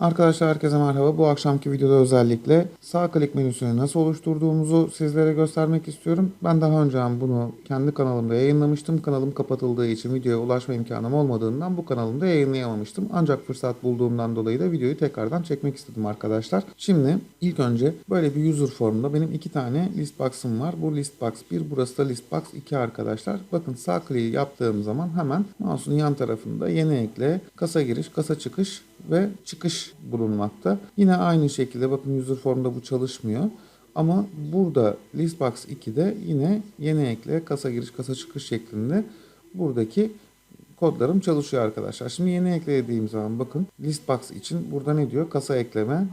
Arkadaşlar herkese merhaba. Bu akşamki videoda özellikle sağ klik menüsünü nasıl oluşturduğumuzu sizlere göstermek istiyorum. Ben daha önce bunu kendi kanalımda yayınlamıştım. Kanalım kapatıldığı için videoya ulaşma imkanım olmadığından bu kanalımda yayınlayamamıştım. Ancak fırsat bulduğumdan dolayı da videoyu tekrardan çekmek istedim arkadaşlar. Şimdi ilk önce böyle bir user formunda benim iki tane list box'ım var. Bu list box 1, burası da list box 2 arkadaşlar. Bakın sağ kliği yaptığım zaman hemen mouse'un yan tarafında yeni ekle, kasa giriş, kasa çıkış ve çıkış bulunmakta. Yine aynı şekilde bakın user formda bu çalışmıyor. Ama burada listbox 2'de yine yeni ekle, kasa giriş, kasa çıkış şeklinde buradaki kodlarım çalışıyor arkadaşlar. Şimdi yeni eklediğim zaman bakın listbox için burada ne diyor? Kasa ekleme,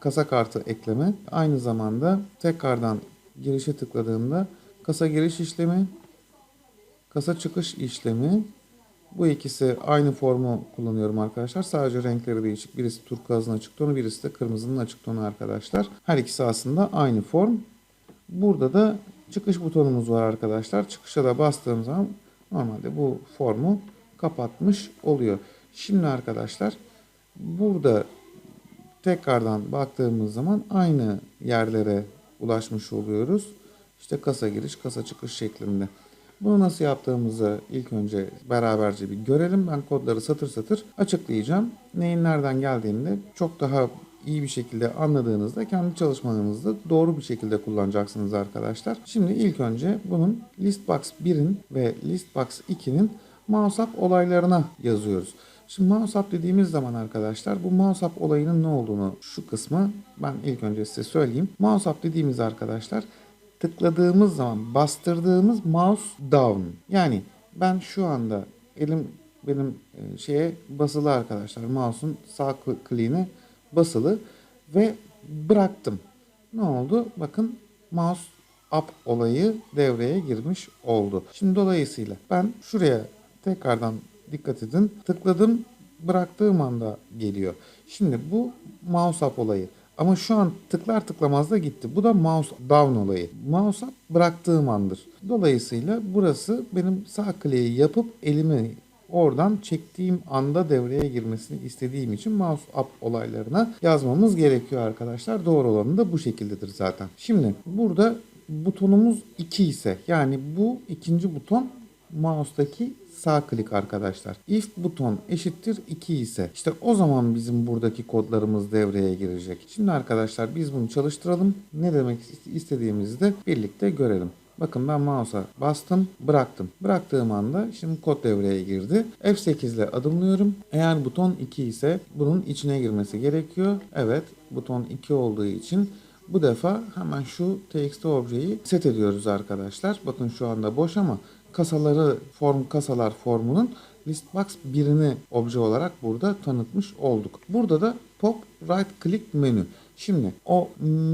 kasa kartı ekleme. Aynı zamanda tekrardan girişe tıkladığımda kasa giriş işlemi, kasa çıkış işlemi bu ikisi aynı formu kullanıyorum arkadaşlar. Sadece renkleri değişik. Birisi turkuazın açık tonu, birisi de kırmızının açık tonu arkadaşlar. Her ikisi aslında aynı form. Burada da çıkış butonumuz var arkadaşlar. Çıkışa da bastığım zaman normalde bu formu kapatmış oluyor. Şimdi arkadaşlar burada tekrardan baktığımız zaman aynı yerlere ulaşmış oluyoruz. İşte kasa giriş, kasa çıkış şeklinde. Bunu nasıl yaptığımızı ilk önce beraberce bir görelim. Ben kodları satır satır açıklayacağım. Neyin nereden geldiğini de çok daha iyi bir şekilde anladığınızda kendi çalışmanızda doğru bir şekilde kullanacaksınız arkadaşlar. Şimdi ilk önce bunun listbox 1'in ve listbox 2'nin mouse olaylarına yazıyoruz. Şimdi mouse dediğimiz zaman arkadaşlar bu mouse olayının ne olduğunu şu kısmı ben ilk önce size söyleyeyim. Mouse dediğimiz arkadaşlar tıkladığımız zaman bastırdığımız mouse down. Yani ben şu anda elim benim e, şeye basılı arkadaşlar. Mouse'un sağ kliğine basılı ve bıraktım. Ne oldu? Bakın mouse up olayı devreye girmiş oldu. Şimdi dolayısıyla ben şuraya tekrardan dikkat edin. Tıkladım bıraktığım anda geliyor. Şimdi bu mouse up olayı. Ama şu an tıklar tıklamaz da gitti. Bu da mouse down olayı. Mouse'a bıraktığım andır. Dolayısıyla burası benim sağ kliği yapıp elimi oradan çektiğim anda devreye girmesini istediğim için mouse up olaylarına yazmamız gerekiyor arkadaşlar. Doğru olanı da bu şekildedir zaten. Şimdi burada butonumuz 2 ise yani bu ikinci buton mouse'daki sağ klik arkadaşlar. If buton eşittir 2 ise işte o zaman bizim buradaki kodlarımız devreye girecek. Şimdi arkadaşlar biz bunu çalıştıralım. Ne demek istediğimizi de birlikte görelim. Bakın ben mouse'a bastım, bıraktım. Bıraktığım anda şimdi kod devreye girdi. F8 ile adımlıyorum. Eğer buton 2 ise bunun içine girmesi gerekiyor. Evet, buton 2 olduğu için bu defa hemen şu txt objeyi set ediyoruz arkadaşlar. Bakın şu anda boş ama kasaları form kasalar formunun listbox birini obje olarak burada tanıtmış olduk. Burada da pop right click menü. Şimdi o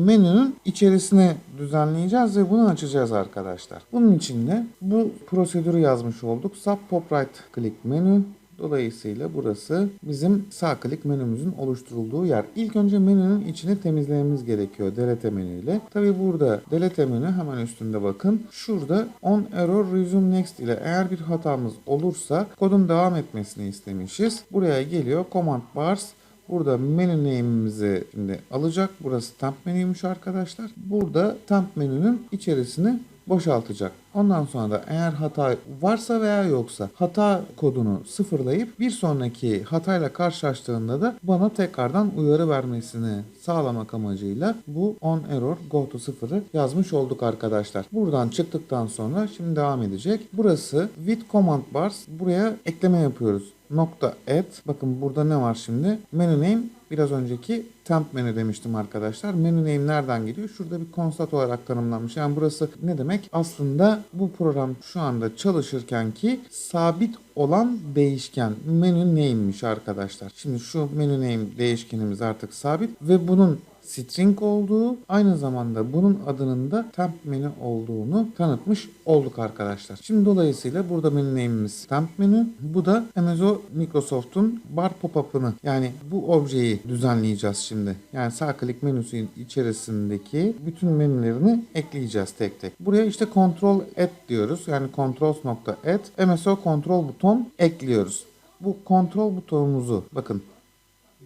menünün içerisine düzenleyeceğiz ve bunu açacağız arkadaşlar. Bunun için de bu prosedürü yazmış olduk. Sub pop right click menü Dolayısıyla burası bizim sağ klik menümüzün oluşturulduğu yer. İlk önce menünün içini temizlememiz gerekiyor delete menüyle. Tabi burada delete menü hemen üstünde bakın. Şurada on error resume next ile eğer bir hatamız olursa kodun devam etmesini istemişiz. Buraya geliyor command bars Burada menü name'imizi şimdi alacak. Burası temp menüymüş arkadaşlar. Burada temp menünün içerisini boşaltacak. Ondan sonra da eğer hata varsa veya yoksa hata kodunu sıfırlayıp bir sonraki hatayla karşılaştığında da bana tekrardan uyarı vermesini sağlamak amacıyla bu on error go to sıfırı yazmış olduk arkadaşlar. Buradan çıktıktan sonra şimdi devam edecek. Burası with command bars buraya ekleme yapıyoruz nokta add. Bakın burada ne var şimdi? Menu name biraz önceki temp menü demiştim arkadaşlar. Menü name nereden geliyor? Şurada bir constant olarak tanımlanmış. Yani burası ne demek? Aslında bu program şu anda çalışırken ki sabit olan değişken menü name'miş arkadaşlar. Şimdi şu menü name değişkenimiz artık sabit ve bunun string olduğu aynı zamanda bunun adının da temp menü olduğunu tanıtmış olduk arkadaşlar. Şimdi dolayısıyla burada menü name'imiz temp menü. Bu da MSO Microsoft'un bar pop-up'ını yani bu objeyi düzenleyeceğiz şimdi. Yani sağ klik menüsünün içerisindeki bütün menülerini ekleyeceğiz tek tek. Buraya işte control add diyoruz. Yani controls.add MSO control buton ekliyoruz. Bu kontrol butonumuzu bakın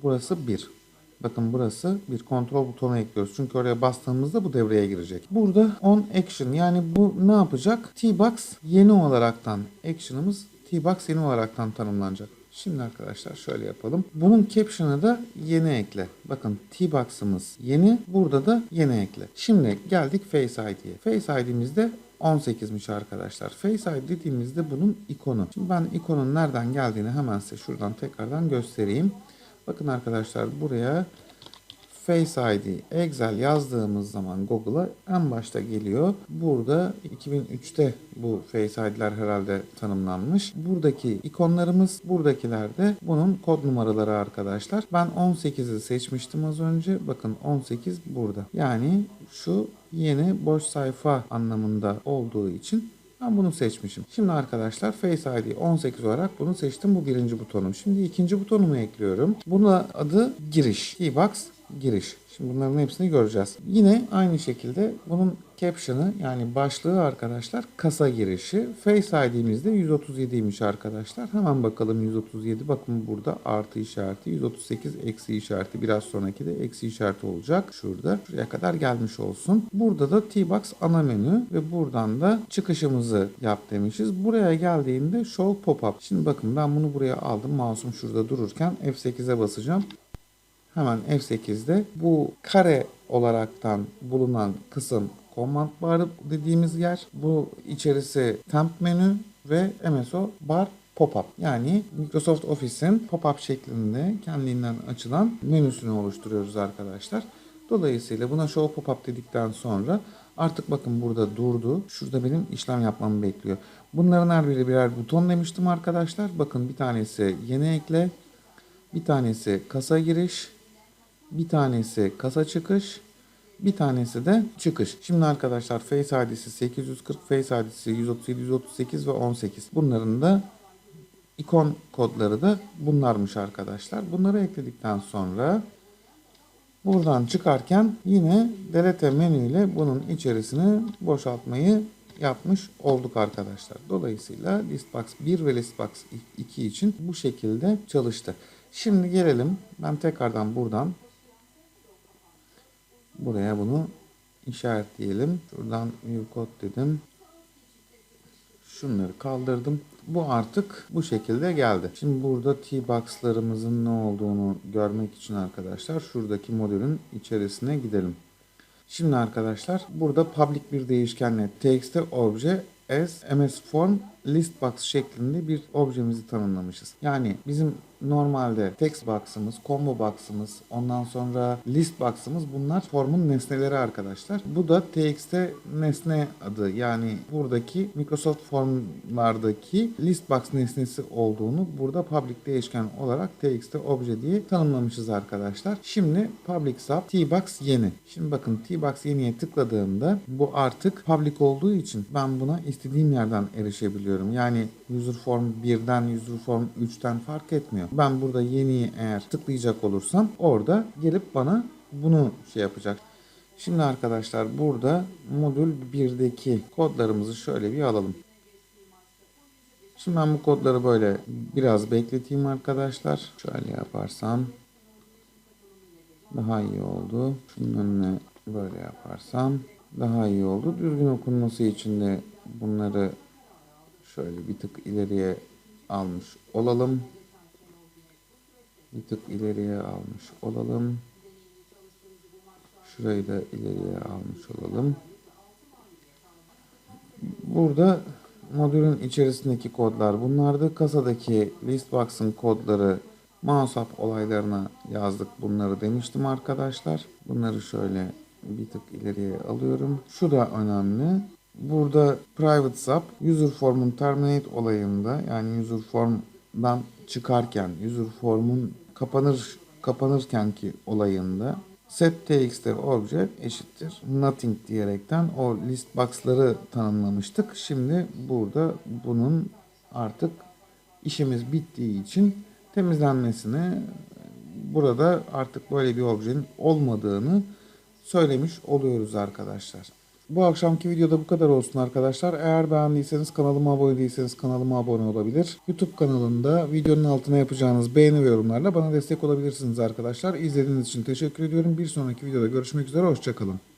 burası 1. Bakın burası bir kontrol butonu ekliyoruz. Çünkü oraya bastığımızda bu devreye girecek. Burada on action yani bu ne yapacak? T-Box yeni olaraktan action'ımız T-Box yeni olaraktan tanımlanacak. Şimdi arkadaşlar şöyle yapalım. Bunun caption'ı da yeni ekle. Bakın T-Box'ımız yeni. Burada da yeni ekle. Şimdi geldik Face ID'ye. Face ID'mizde 18'miş arkadaşlar. Face ID dediğimizde bunun ikonu. Şimdi ben ikonun nereden geldiğini hemen size şuradan tekrardan göstereyim. Bakın arkadaşlar buraya Face ID Excel yazdığımız zaman Google'a en başta geliyor. Burada 2003'te bu Face ID'ler herhalde tanımlanmış. Buradaki ikonlarımız buradakiler de bunun kod numaraları arkadaşlar. Ben 18'i seçmiştim az önce. Bakın 18 burada. Yani şu yeni boş sayfa anlamında olduğu için ben bunu seçmişim. Şimdi arkadaşlar Face ID 18 olarak bunu seçtim. Bu birinci butonum. Şimdi ikinci butonumu ekliyorum. Bunun adı giriş. Keybox giriş. Şimdi bunların hepsini göreceğiz. Yine aynı şekilde bunun caption'ı yani başlığı arkadaşlar kasa girişi. Face ID'miz de 137'ymiş arkadaşlar. Hemen bakalım 137. Bakın burada artı işareti 138 eksi işareti. Biraz sonraki de eksi işareti olacak. Şurada. Şuraya kadar gelmiş olsun. Burada da T-Box ana menü ve buradan da çıkışımızı yap demişiz. Buraya geldiğinde show pop-up. Şimdi bakın ben bunu buraya aldım. Mouse'um şurada dururken F8'e basacağım. Hemen F8'de bu kare olaraktan bulunan kısım command bar dediğimiz yer. Bu içerisi temp menü ve MSO bar pop-up. Yani Microsoft Office'in pop-up şeklinde kendinden açılan menüsünü oluşturuyoruz arkadaşlar. Dolayısıyla buna show pop-up dedikten sonra artık bakın burada durdu. Şurada benim işlem yapmamı bekliyor. Bunların her biri birer buton demiştim arkadaşlar. Bakın bir tanesi yeni ekle, bir tanesi kasa giriş, bir tanesi kasa çıkış, bir tanesi de çıkış. Şimdi arkadaşlar Face ID'si 840, Face ID'si 137, 138 ve 18. Bunların da ikon kodları da bunlarmış arkadaşlar. Bunları ekledikten sonra buradan çıkarken yine delete menüyle bunun içerisini boşaltmayı yapmış olduk arkadaşlar. Dolayısıyla Listbox 1 ve Listbox 2 için bu şekilde çalıştı. Şimdi gelelim. Ben tekrardan buradan buraya bunu işaretleyelim. Şuradan view code dedim. Şunları kaldırdım. Bu artık bu şekilde geldi. Şimdi burada T-Box'larımızın ne olduğunu görmek için arkadaşlar şuradaki modülün içerisine gidelim. Şimdi arkadaşlar burada public bir değişkenle txt obje as ms form listbox şeklinde bir objemizi tanımlamışız. Yani bizim normalde text box'ımız, combo box'ımız, ondan sonra list box'ımız bunlar formun nesneleri arkadaşlar. Bu da txt nesne adı. Yani buradaki Microsoft formlardaki list box nesnesi olduğunu burada public değişken olarak txt obje diye tanımlamışız arkadaşlar. Şimdi public sub tbox yeni. Şimdi bakın tbox yeniye tıkladığımda bu artık public olduğu için ben buna istediğim yerden erişebiliyorum. Yani user form 1'den user form 3'ten fark etmiyor. Ben burada yeniyi eğer tıklayacak olursam orada gelip bana bunu şey yapacak. Şimdi arkadaşlar burada modül 1'deki kodlarımızı şöyle bir alalım. Şimdi ben bu kodları böyle biraz bekleteyim arkadaşlar. Şöyle yaparsam daha iyi oldu. Şunun önüne böyle yaparsam daha iyi oldu. Düzgün okunması için de bunları şöyle bir tık ileriye almış olalım. Bir tık ileriye almış olalım. Şurayı da ileriye almış olalım. Burada modülün içerisindeki kodlar bunlardı. Kasadaki listbox'ın kodları mouse olaylarına yazdık bunları demiştim arkadaşlar. Bunları şöyle bir tık ileriye alıyorum. Şu da önemli. Burada private sub user form'un terminate olayında yani user form'dan çıkarken user form'un kapanır kapanırken ki olayında set txt obje eşittir nothing diyerekten o list box'ları tanımlamıştık. Şimdi burada bunun artık işimiz bittiği için temizlenmesini burada artık böyle bir objenin olmadığını söylemiş oluyoruz arkadaşlar. Bu akşamki videoda bu kadar olsun arkadaşlar. Eğer beğendiyseniz kanalıma abone değilseniz kanalıma abone olabilir. YouTube kanalında videonun altına yapacağınız beğeni ve yorumlarla bana destek olabilirsiniz arkadaşlar. İzlediğiniz için teşekkür ediyorum. Bir sonraki videoda görüşmek üzere. Hoşçakalın.